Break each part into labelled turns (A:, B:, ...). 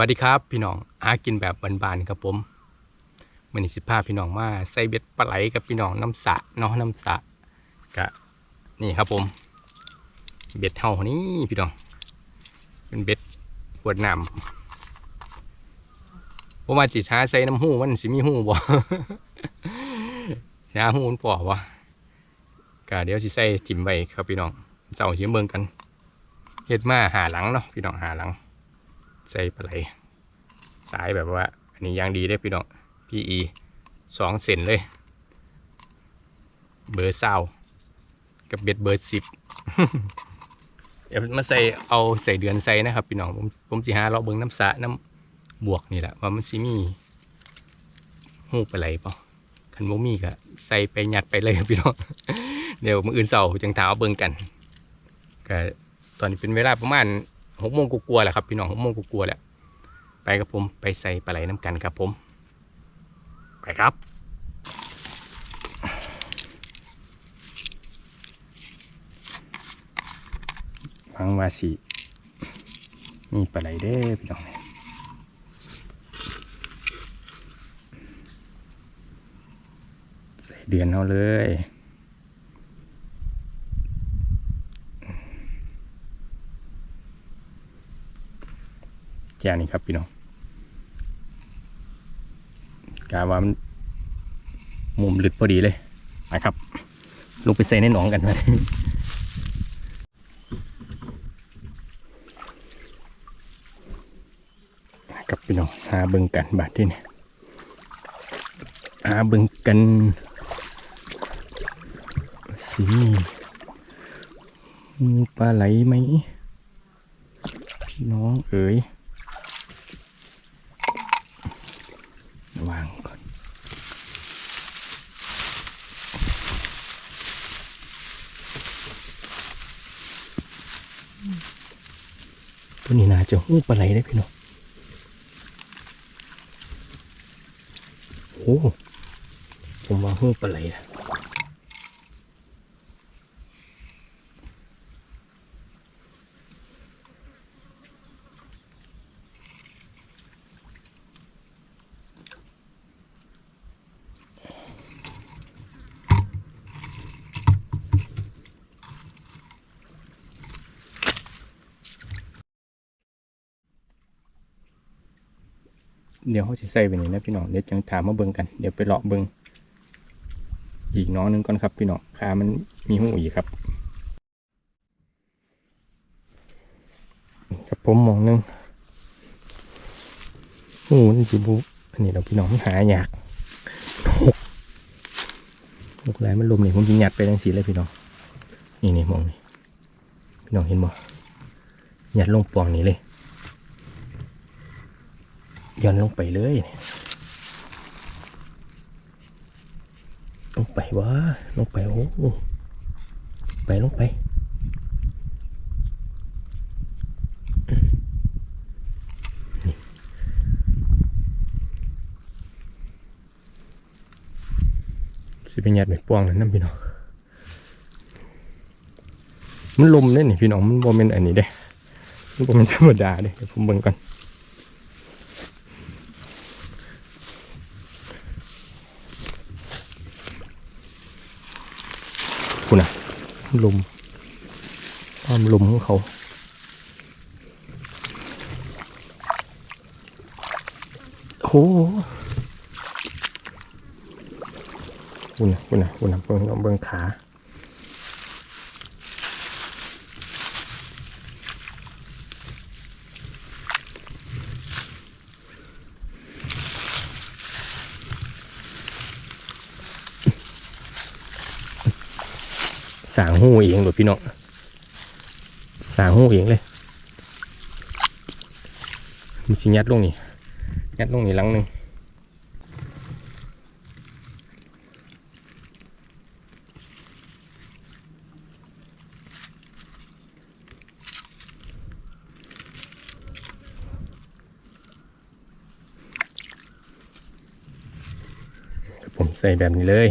A: วัสดีครับพี่น้องหากินแบบบานๆครับผมมันนี้สิพาพี่น้องมาใส่เบ็ดปลาไหลกับพี่น้องน้ำสระเนาะน้ำสระกะนี่ครับผม เบ็ดเฮานี่พี่น้อง เป็นเบ็ดขวดน้ำผมว่าจิช้าใส่น้ำหูมันสิมีหูบ่ช้าหูมันปอวะกะเดี๋ยวสิใส่ทิมไว้ครับพี่น้องเจ้าสิเบิ่งกันเฮ็ดมาหาหลังเนาะพี่น้องหาหลัง ใส่ปลาไหลสายแบบว่า อันนี้ยางดีได้พี่น้อง PE สองเซนเลย เบอร์เศร้ากับเบ็ดเบอร์สิบเดี๋ยวมาใส่เอาใส่เดือนใส่นะครับพี่น้องผมผมสิหาเราเบิ้งน้ำสะน้ำบวกนี่แหละว่ามันสิมีหูปลาไหลเปล่าคันโมมีก็ใส่ไปหยัดไปเลยพี่น้องเดี๋ยวมืออื่นเสาร์จังถามเอาเบิ้งกันก็ตอนนี้เป็นเวลาประมาณ หกโมงกลัวแหละครับพี่น้องหกโมงกลัวแหละไปกับผมไปใส่ปลาไหลน้ำกันครับผม ไปครับฟังว่าสิมีปลาไหลเด้พี่น้องใส่เดือนเอาเลย แจ้นี่ครับพี่น้องกาว่ามันมุมลึกพอดีเลยไปครับ ลงไปใส่ในหนองกันไปกับพี่น้องหาเบิ่งกันบาดที่นี่หาเบิ่งกันสิมีปลาไหลไหมพี่น้องเอ๋ย วางก่อน ตัวนี้น่าจะหูปลาไหลได้พี่น้องโอ้ผมว่าหูปลาไหลนะ เดี๋ยวเขาจะใส่ไปนี่นะพี่น้องเดี๋ยวจังถามมาเบิ่งกันเดี๋ยวไปเลาะเบิ่งอีกน้องหนึงก่อนครับ พี่น้องขามันมีหูอีกครับ ครับผมมองนึงหูมันจีบุอันนี้เราพี่น้องหายากหกหกหลมันลมนี่ผมจิหยัดไปทั้งสีเลยพี่น้องนี่นี่มองนี่พี่น้องเห็นบ่หยัดลงป่องนี้เลย ย้อนลงไปเลย ลงไปวะลงไปโอ้โหไปลงไปนี่สิเป็นหยัดไปป้วงนั่นน้ำพี่น้อง มันลมเนี่ยนี่พี่น้อง มันบ่เป็นอันนี้เด้มันบ่เป็นธรรมดาเด้เดี๋ยวผมเบิ่งก่อน คุณอะลมความลมของเขาโอ้โหคุณอะคุณอะคุณอะเบิ่งเบิ่งขา สางหูเองหรือพี่น้องสางหูเองเลยมันสิยัดลงนี่ยัดลงนี่หลังหนึ่งผมใส่แบบนี้เลย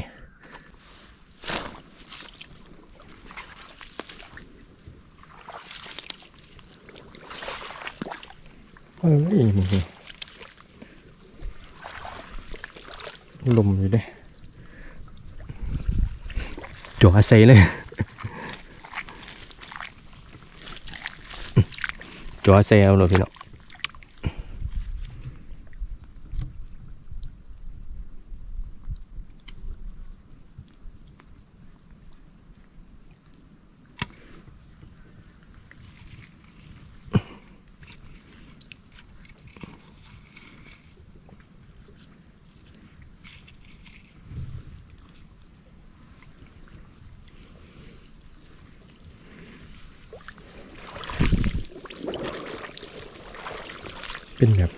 A: เฮ้ยนี่ลมอยู่เด้ จ่อใส่เลยจ่อใส่เอาเลยพี่น้อง เป็นแบบ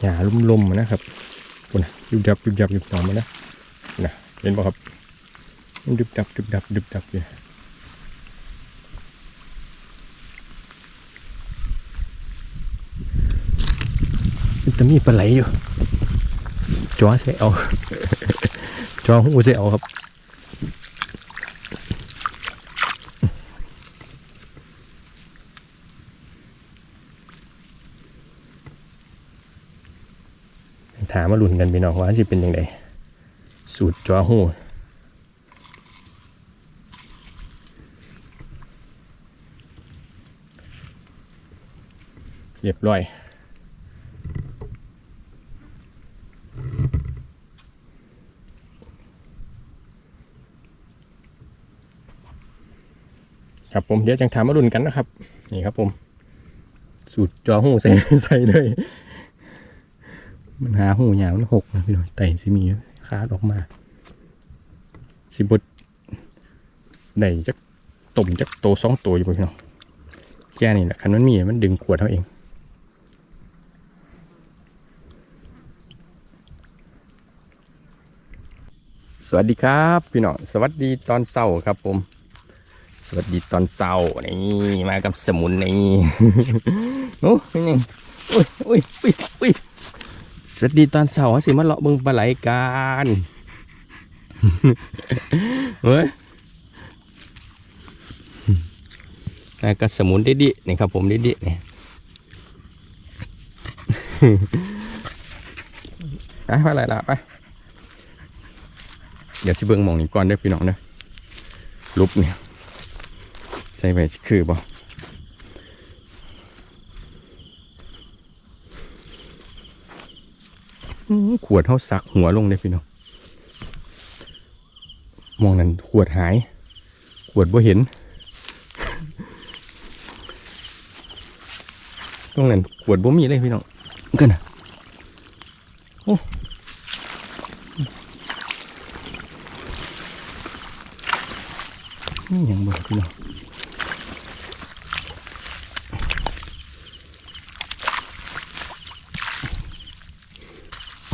A: หยาลุ่มๆอะนะครับคุณยุบดับยุบดับยุบดับมานะนะเห็นป่ะครับมันดึบดับดึบดับดึบดับอยู่จะมีปลาไหลอยู่จ้อใส่เอาจ้อหูใส่เอาครับ มมาลุ้นกันพี่น้องว่าจะเป็นยังไงสูตรจ้อหูเรียบร้อยครับผมเดี๋ยวจังถามมาลุ้นกันนะครับ นี่ครับผม สูตรจอหูใส่ใส่เลย มันหาหูยาวมันหกนะพี่น้องไต่สิมีขาดออกมา สิบดได้จักตุ่มจักโตสองตัวอยู่พี่น้องแค่นี้แหละคันมันมีมันดึงขวดเท่าเองสวัสดีครับพี่น้องสวัสดีตอนเช้าครับผม สวัสดีตอนเช้านี่มากับสมุนนี่โอ้ยนี่อุ้ยอุ้ยอุ้ยอุ้ย วัสดีตอนเสาร์สิมาเลาะเบิ่งปลาไหลกันเฮ้ยนายกระสมุนดิดินี่ครับผมดิดินี่ไปไปอะไรล่ะไป เดี๋ยวที่เบิ่งมองนี้ก่อนเด้อพี่น้องเด้อลุบเนี่ย ใส่ไปคือบ่ อื้อ ขวดเท่าสักหัวลงเลยพี่น้องมองนั่นขวดหาย ขวดบ่เห็น ตรงนั้นขวดบ่มีเลยพี่น้องกันนะโอ้นี่ยังบ่พี่น้อง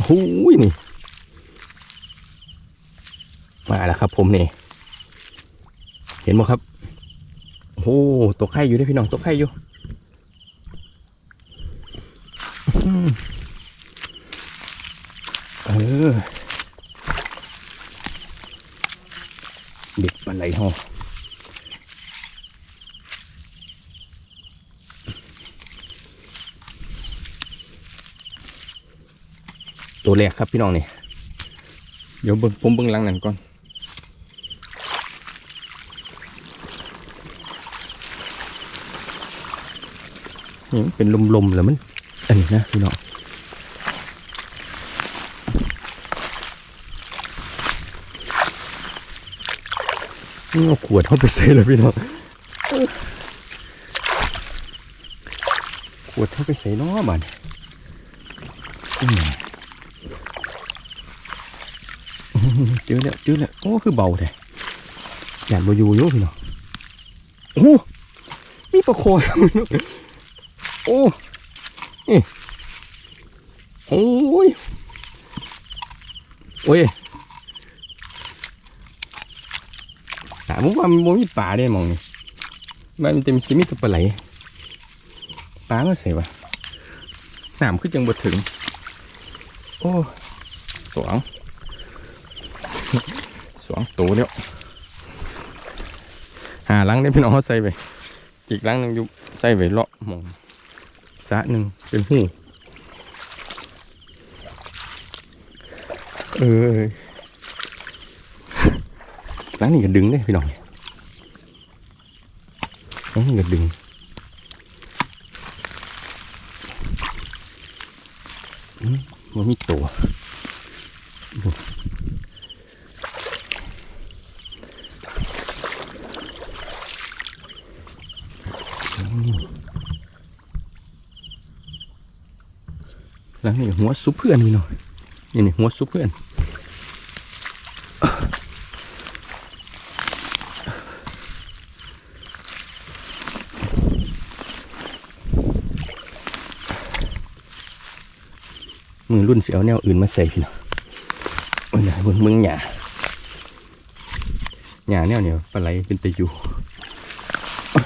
A: หูยนี่ มาแล้วครับ ผมนี่ เห็นไหมครับโอ้ตัวไข่อยู่ด้วยพี่น้องตัวไข่อยู่อืมเออเด็กปลาไหลห้อง ตัวแรกครับพี่น้องนี่เดี๋ยวเบิ่งผมเบิ่งหลังนั่นก่อนนี่มันเป็นลมๆแล้วมันอันนี้นะพี่น้องนี่เอาขวดเข้าไปใส่เลยพี่น้องขวดเข้าไปใส่เน้อบันอืม เจอแล้วเจอแล้วโอ้คือเบาแท้หยาดบอยู่อยู่พี่น้องโอ้มีปลาโคยโอ้นี่โอ้ยโอ้ยถามว่ามันบ่มีป่าได้มองนี่มันเต็มสิมีแต่ปลาไหลปลาไม่ใส่วะน้ำคือจังบดถึง โอ้สวง วงตัวแล้วหาลังได้พี่น้องเขาใส่ไปอีกลังหนึ่งอยู่ใส่ไว้เลาะหมองสะหนึ่งเป็นหูเออล้างนี่ก็ดึงเลยพี่น้องล้างนี่ก็ดึงมันมีตัว หล้างนี่หัวซุปเพื่อนพี่หน้องนี่นี่หัวซุปเพื่อนมือรุ่นเสียวแนวอื่นมาใส่พี่น้องโอ้ยนะเบิ่งเมืองหยาหยาแนวเนี่ยปลาไหลเป็นตะยูโอ้ย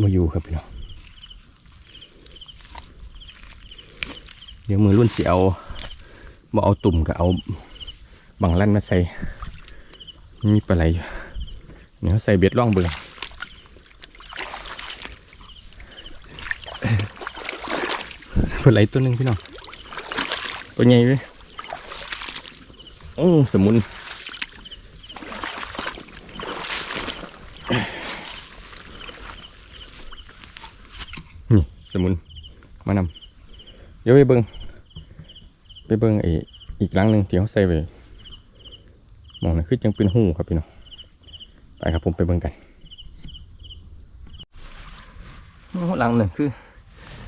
A: มาอยู่ครับพี่น้องเดี๋ยวมือรุ่นเสียวมาเอาตุ่มกับเอาบังลั่นมาใส่มีปลาไหลเดี๋ยวใส่เบ็ดล่องเบิ่งปลาไหลตัวหนึ่งพี่น้องตัวใหญ่เลยโอ้สมุนมานำเดี๋ยวไปเบิงไปเบิงไออีกหลังหนึ่งที่เขาใส่ไว้มองนะคือจังเป็นหูครับพี่น้องไปครับผมไปเบิงกันหลังหนึ่งคือ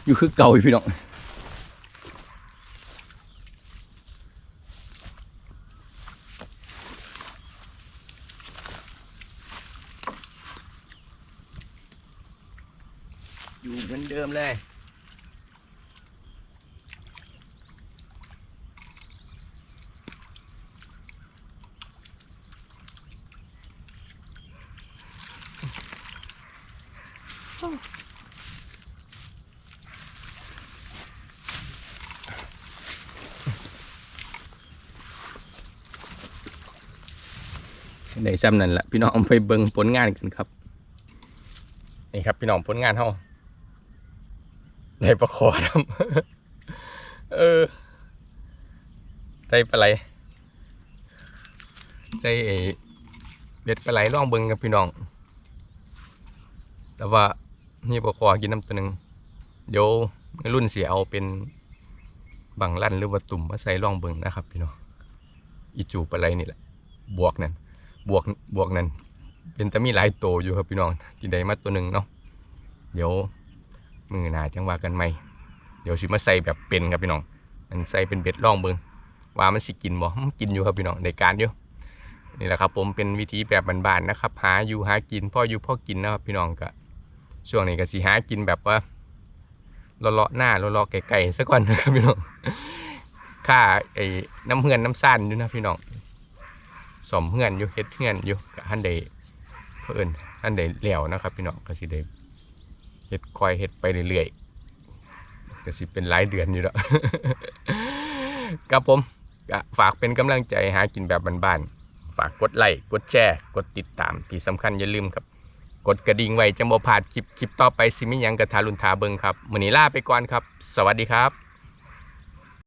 A: อยู่คือเก่าอยู่พี่น้องอยู่เหมือนเดิมเลย ได้ซ้ำนั่นแหละพี่น้องไปเบิ่งผลงานกันครับ นี่ครับพี่น้องผลงานเฮาได้ประคอทำเออใจปลาไหลใจเบ็ดปลาไหลล่องเบิ่งกับพี่น้อง แต่ว่านี่ประคอกินน้ำตัวหนึ่งเดี๋ยวรุ่นเสียเอาเป็นบังลั่นหรือว่าตุ่มมาใส่ล่องเบิ่งนะครับ พี่น้องอีจูปลาไหลนี่แหละบวกนั่น บวกบวกนั่นเป็นแต่มีหลายโตวอยู่ครับพี่น้องที่ใดมาตัวหนึ่งเนาะเดี๋ยวมือหนาจังว่ากันไหมเดี๋ยวสิมาใส่แบบเป็นครับพี่น้องมันใส่เป็นเบ็ดล่องเบิงว่ามันสิกินบ่กินอยู่ครับพี่น้องในการอยู่นี่แหละครับผมเป็นวิธีแบบบ้านๆนะครับ หาอยู่หากินพ่ออยู่พ่อกินนะครับพี่น้องก็ช่วงนี้ก็สิหากินแบบว่าเลาะๆหน้าเลาะๆไกลๆซะก่อนนะครับพี่น้องค่าไอ้น้ำเฮือนน้ำซ่านอยู่นะพี่น้อง สมเพื่อนอยู่เฮ็ดเพื่อนอยู่กับท่านใดเพื่อนท่านใดเหลวนะครับพี่น้องก็สิได้เฮ็ดคอยเฮ็ดไปเรื่อยๆก็สิเป็นหลายเดือนอยู่แล้วครับผมฝากเป็นกำลังใจหากินแบบบ้านๆฝากกดไลค์กดแชร์กดติดตามที่สำคัญอย่าลืมครับ กดกระดิ่งไว้จะบ่พลาดคลิปคลิปต่อไปสิมีหยังกระทารุนทาเบิงครับมื้อนี้ลาไปก่อนครับ สวัสดีครับ